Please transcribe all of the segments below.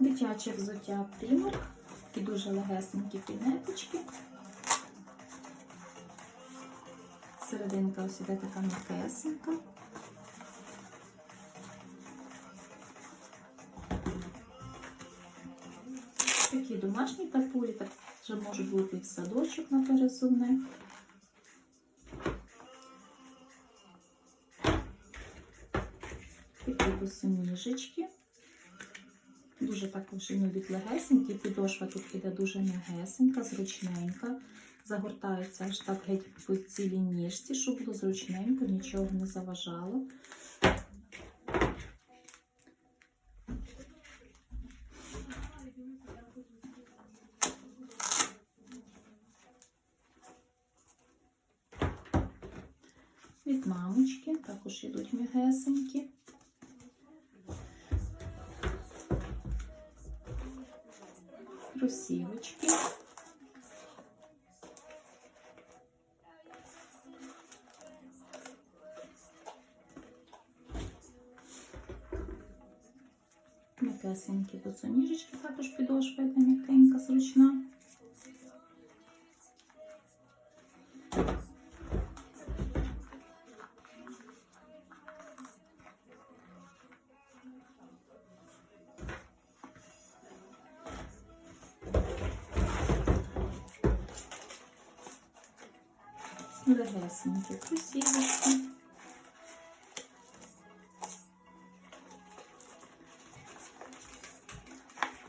Дитяче взуття Primark. Такі дуже легесенькі пінеточки. Серединка ось іде така м'якесенька. Такі домашні тапулі, так вже можуть бути в садочок на пересувне. Такі босоніжечки. Дуже також ідуть легесенькі. Підошва тут іде дуже м'ягесенька, зручненька. Загортається аж так геть по цілій ніжці, щоб було зручненько, нічого не заважало. Від мамочки також ідуть м'ягесенькі. Кросівочки. М'якесенькі босоніжечки, також підошва йде м'якенька, зручна. Легесенькі кросівочки.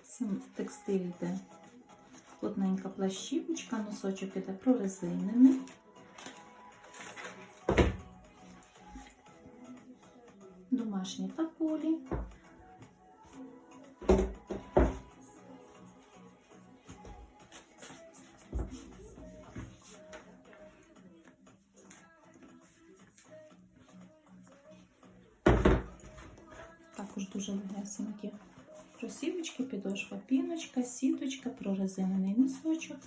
Сам текстиль йде плотненька плащівочка, носочок іде прорезинений. Домашні таполі. Також дуже легесенькі кросівочки, підошва піночка, сіточка, прорезинений носочок.